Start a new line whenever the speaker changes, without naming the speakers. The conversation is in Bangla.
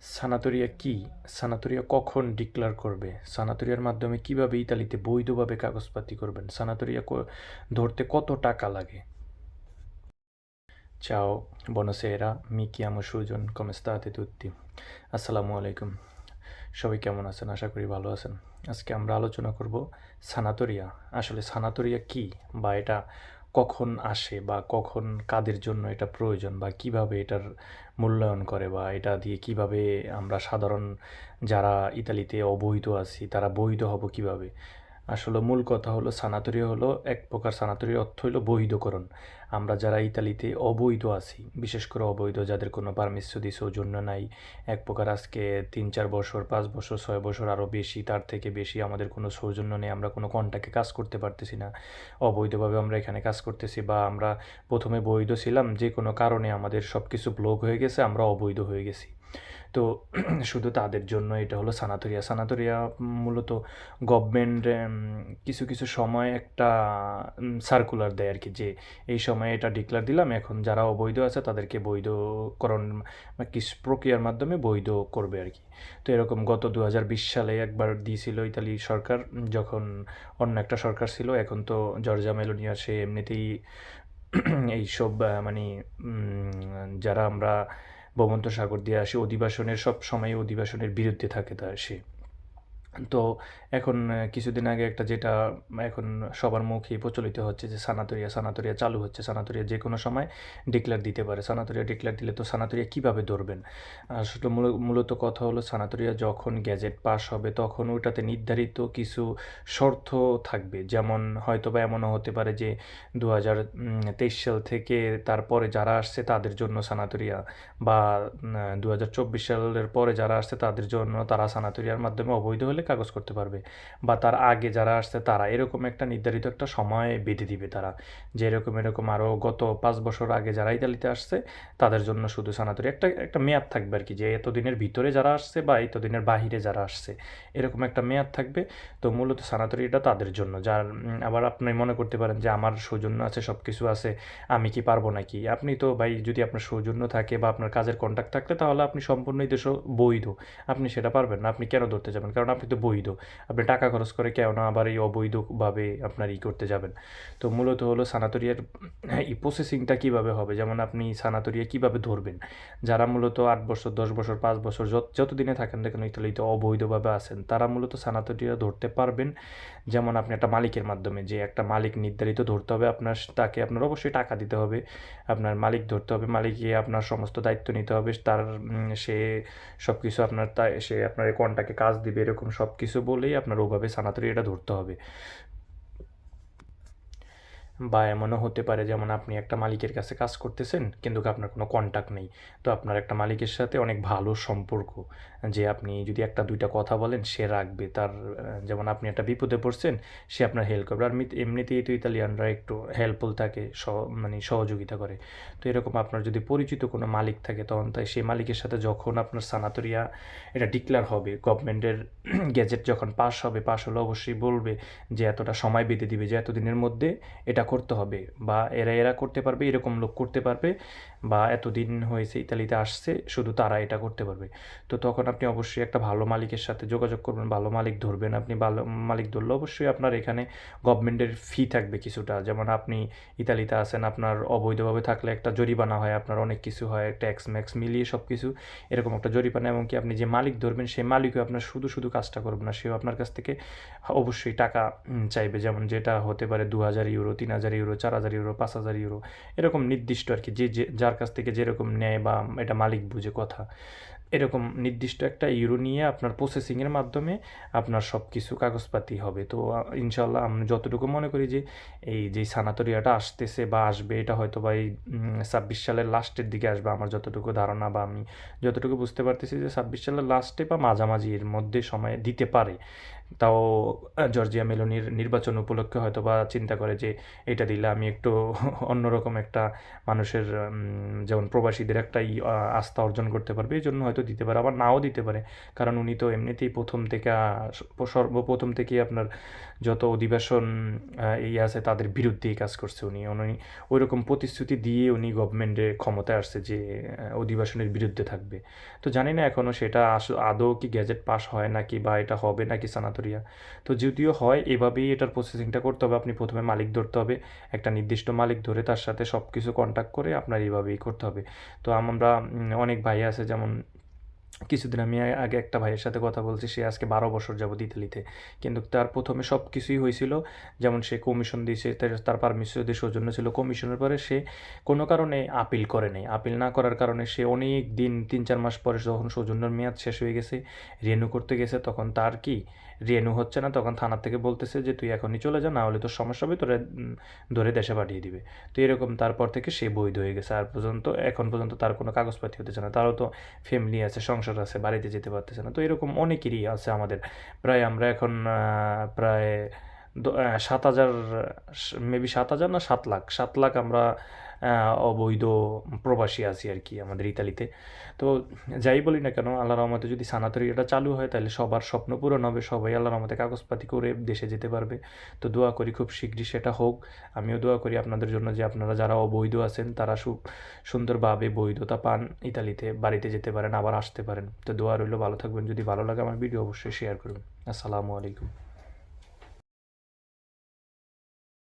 সানাতোরিয়া কি? সানাতোরিয়া কখন ডিক্লার করবে? সানাতোরিয়ার মাধ্যমে কীভাবে ইতালিতে বৈধভাবে কাগজপাতি করবেন? সানাতোরিয়া ধরতে কত টাকা লাগে? Ciao, buonasera, mi chiamo Sujan state tutti? আসসালামু আলাইকুম। সবাই কেমন আছেন? আশা করি ভালো আছেন। আজকে আমরা আলোচনা করব সানাতোরিয়া। আসলে সানাতোরিয়া কি? বা এটা কখন আসে বা কখন কাদের জন্য এটা প্রয়োজন বা কীভাবে এটার মূল্যায়ন করে বা এটা দিয়ে কীভাবে আমরা সাধারণ যারা ইতালিতে অবৈধ আছি তারা বৈধ হব কীভাবে? আসলে মূল কথা হলো সানাতরীয় হলো এক প্রকার সানাতরীয় অর্থ হলো বৈধকরণ। আমরা যারা ইতালিতে অবৈধ আছি, বিশেষ করে অবৈধ যাদের কোনো পারমিসদি সৌজন্য নাই, এক প্রকার আজকে তিন চার বছর, পাঁচ বছর, ছয় বছর আরও বেশি, তার থেকে বেশি আমাদের কোনো সৌজন্য নেই, আমরা কোনো কন্ট্যাক্টে কাজ করতে পারতেছি না। অবৈধভাবে আমরা এখানে কাজ করতেছি বা আমরা প্রথমে বৈধ ছিলাম, যে কোনো কারণে আমাদের সব কিছু ব্লক হয়ে গেছে, আমরা অবৈধ হয়ে গেছি। তো শুধু তাদের জন্য এটা হলো সানাতরিয়া। সানাতরিয়া মূলত গভর্নমেন্ট কিছু কিছু সময় একটা সার্কুলার দেয় আর কি যে, এই সময়ে এটা ডিক্লার দিলাম। এখন যারা অবৈধ আছে, তাদেরকে বৈধকরণ কিছু প্রক্রিয়ার মাধ্যমে বৈধ করবে আর কি। তো এরকম গত দু হাজার বিশ সালে একবার দিয়েছিল ইতালি সরকার যখন অন্য একটা সরকার ছিল, এখন তো জর্জা মেলোনিয়া, সে এমনিতেই এইসব মানে যারা আমরা ভূমধ্যসাগর দিয়ে আসি অধিবাসনের সব সময় অধিবাসনের বিরুদ্ধে থাকে তা সে। তো এখন কিছুদিন আগে একটা যেটা এখন সবার মুখে প্রচলিত হচ্ছে যে সানাতরিয়া সানাতরিয়া চালু হচ্ছে। সানাতরিয়া যে কোনো সময় ডিক্লেয়ার দিতে পারে। সানাতরিয়া ডিক্লেয়ার দিলে তো সানাতরিয়া কীভাবে ধরবেন? আসলে মূল- মূলত কথা হলো সানাতরিয়া যখন গ্যাজেট পাস হবে তখন ওটাতে নির্ধারিত কিছু শর্ত থাকবে। যেমন হয়তো বা এমনও হতে পারে যে দু হাজার তেইশ সাল থেকে তারপরে যারা আসছে তাদের জন্য সানাতরিয়া বা দু হাজার চব্বিশ সালের পরে যারা আসছে তাদের জন্য তারা সানাতরিয়ার মাধ্যমে অবৈধ হলে কাগজ করতে পারবে। বা তার আগে যারা আসছে তারা। এরকম একটা নির্ধারিত একটা সময় বেঁধে দিবে তারা। যে এরকম এরকম আরও গত পাঁচ বছর আগে যারা ইতালিতে আসছে, তাদের জন্য শুধু সানাতরি। একটা একটা মেয়াদ থাকবে আর কি। যে এতদিনের ভিতরে যারা আসছে বা এতদিনের বাহিরে যারা আসছে, এরকম একটা মেয়াদ থাকবে। তো মূলত সানাতরি এটা তাদের জন্য। যার আবার আপনি মনে করতে পারেন যে আমার সৌজন্য আছে সব কিছু আছে, আমি কি পারব নাকি? আপনি তো ভাই যদি আপনার সৌজন্য থাকে বা আপনার কাজের কন্ট্যাক্ট থাকলে তাহলে আপনি সম্পূর্ণ এই দেশও বৈধ আপনি সেটা পারবেন না। আপনি কেন ধরতে যাবেন? কারণ আপনি তো বৈধ। আপনি টাকা খরচ করে কেন আবার এই অবৈধভাবে আপনার ই করতে যাবেন। তো মূলত হলো সানাতরিয়ার এই প্রসেসিংটা কীভাবে হবে? যেমন আপনি সানাতরিয়া কীভাবে ধরবেন? যারা মূলত আট বছর, দশ বছর, পাঁচ বছর যত, যতদিনে থাকেন দেখেন ইতালিতে অবৈধভাবে আছেন, তারা মূলত সানাতরিয়া ধরতে পারবেন। যেমন আপনি একটা মালিকের মাধ্যমে যে একটা মালিক নির্ধারিত ধরতে হবে আপনার, তাকে আপনার অবশ্যই টাকা দিতে হবে। আপনার মালিক ধরতে হবে, মালিককে আপনার সমস্ত দায়িত্ব নিতে হবে, তার সে সব কিছু আপনার তাই সে আপনার কন্টাকে কাজ দিবে, এরকম সব কিছু বলেই আপনার ওভাবে সানাতরি এটা ধরতে হবে। বা এমনও হতে পারে, যেমন আপনি একটা মালিকের কাছে কাজ করতেছেন, কিন্তু আপনার কোনো কন্ট্যাক্ট নেই। তো আপনার একটা মালিকের সাথে অনেক ভালো সম্পর্ক, যে আপনি যদি একটা, দুইটা কথা বলেন, সে রাখবে। তার যেমন আপনি একটা বিপদে পড়ছেন, সে আপনার হেল্প করবে। আর এমনিতেই তো ইতালিয়ানরা একটু হেল্পফুল থাকে মানে সহযোগিতা করে। তো এরকম আপনার যদি পরিচিত কোনো মালিক থাকে, তখন তাই সেই মালিকের সাথে যখন আপনার সানাতরিয়া এটা ডিক্লার হবে গভর্নমেন্টের গ্যাজেট যখন পাস হবে পাস হলে অবশ্যই বলবে যে, এতটা সময় বেঁধে দিবে যে, এতদিনের মধ্যে এটা করতে হবে বা এরা এরা করতে পারবে, এরকম লোক করতে পারবে বা এতদিন হয়েছে ইতালিতে আসছে, শুধু তারা এটা করতে পারবে। তো তখন আপনি অবশ্যই একটা ভালো মালিকের সাথে যোগাযোগ করবেন, ভালো মালিক ধরবেন আপনি, ভালো মালিক ধরলে অবশ্যই আপনার এখানে গভর্নমেন্টের ফি থাকবে কিছুটা। যেমন আপনি ইতালিতে আছেন, আপনার অবৈধভাবে থাকলে একটা জরিমানা হয়, আপনার অনেক কিছু হয় ট্যাক্স ম্যাক্স মিলিয়ে সব কিছু এরকম একটা জরিমানা। এমনকি আপনি যে মালিক ধরবেন, সেই মালিকও আপনার শুধু শুধু কাজটা করবে না, সেও আপনার কাছ থেকে অবশ্যই টাকা চাইবে। যেমন যেটা হতে পারে দু হাজার ইউরো, তিন হাজার হাজার ইউরো, চার হাজার ইউরো, পাঁচ হাজার ইউরো, এরকম নির্দিষ্ট আর কি, যে যার কাছ থেকে যেরকম নেয় বা এটা মালিক বুঝে কথা। এরকম নির্দিষ্ট একটা ইউরো নিয়ে আপনার প্রসেসিংয়ের মাধ্যমে আপনার সব কিছু কাগজপাতি হবে। তো ইনশাল্লাহ আমি যতটুকু মনে করি যে, এই যে সানাতরিয়াটা আসতেছে বা আসবে, এটা হয়তো বা এই ছাব্বিশ সালের লাস্টের দিকে আসবে আমার যতটুকু ধারণা বা আমি যতটুকু বুঝতে পারতেছি যে, ছাব্বিশ সালের লাস্টে বা মাঝামাঝি এর মধ্যে সময় দিতে পারে। তাও জর্জিয়া মেলোনির নির্বাচন উপলক্ষে হয়তো বা চিন্তা করে যে এটা দিলে আমি একটু অন্যরকম একটা মানুষের যেমন প্রবাসীদের একটা আস্থা অর্জন করতে পারবে এই জন্য হয়তো দিতে পারে আবার নাও দিতে পারে। কারণ উনি তো এমনিতেই প্রথম থেকে সর্বপ্রথম থেকেই আপনার যত অধিবেশন এই আছে তাদের বিরুদ্ধেই কাজ করছে উনি। উনি ওই রকম প্রতিশ্রুতি দিয়ে উনি গভর্নমেন্টে ক্ষমতায় আসছে যে আহ, অধিবেশনের বিরুদ্ধে থাকবে। তো জানি না এখনও সেটা আস- আদৌ কি গ্যাজেট পাস হয় নাকি বা এটা হবে নাকি সানাতরিয়া তো যদিও হয়, এভাবেই এটার প্রসেসিংটা করতে হবে। আপনি প্রথমে মালিক ধরতে হবে, একটা নির্দিষ্ট মালিক ধরে তার সাথে সব কিছু কন্ট্যাক্ট করে আপনার এইভাবেই করতে হবে। তো আমরা অনেক ভাই আছে যেমন কিছুদিন আমি আগে একটা ভাইয়ের সাথে কথা বলছি, সে আজকে বারো বছর যাবত ইতালিতে। কিন্তু তার প্রথমে সব কিছুই হয়েছিল, যেমন সে কমিশন দিয়েছে, তার- তার পারমিশন দিয়ে সৌজন্য ছিল কমিশনের পরে সে কোনো কারণে আপিল করে নাই। আপিল না করার কারণে সে অনেক দিন, তিন, চার মাস পরে যখন সৌজন্যর মেয়াদ শেষ হয়ে গেছে, রেনু করতে গেছে, তখন তার কি, রেনু হচ্ছে না, তখন থানার থেকে বলতেছে যে, তুই এখনই চলে যা না হলে তোর সমস্যা হবে, তোরা ধরে দেশে পাঠিয়ে দিবে। তো এরকম তারপর থেকে সে বৈধ হয়ে গেছে। আর পর্যন্ত, এখন পর্যন্ত তার কোনো কাগজপাতি হতেছে না। তারও তো ফ্যামিলি আছে সংসার আছে, বাড়িতে যেতে পারতেছে না। তো এরকম অনেকেরই আছে আমাদের। প্রায় আমরা এখন প্রায় সাত হাজার মেবি সাত হাজার না সাত লাখ। সাত লাখ আমরা অবৈধ প্রবাসী আছি আর কি আমাদের ইতালিতে। তো যাই বলি না কেন আল্লাহ রহমতে যদি সানাতরিয়াটা চালু হয়, তাহলে সবার স্বপ্ন পূরণ হবে। সবাই আল্লাহ রহমতে কাগজপাতি করে দেশে যেতে পারবে। তো দোয়া করি খুব শীঘ্রই সেটা হোক। আমিও দোয়া করি আপনাদের জন্য যে আপনারা যারা অবৈধ আছেন, তারা সু সুন্দরভাবে বৈধতা পান, ইতালিতে বাড়িতে যেতে পারেন, আবার আসতে পারেন। তো দোয়া রইল, ভালো থাকবেন। যদি ভালো লাগে আমার ভিডিও অবশ্যই শেয়ার করবেন আসসালামু আলাইকুম।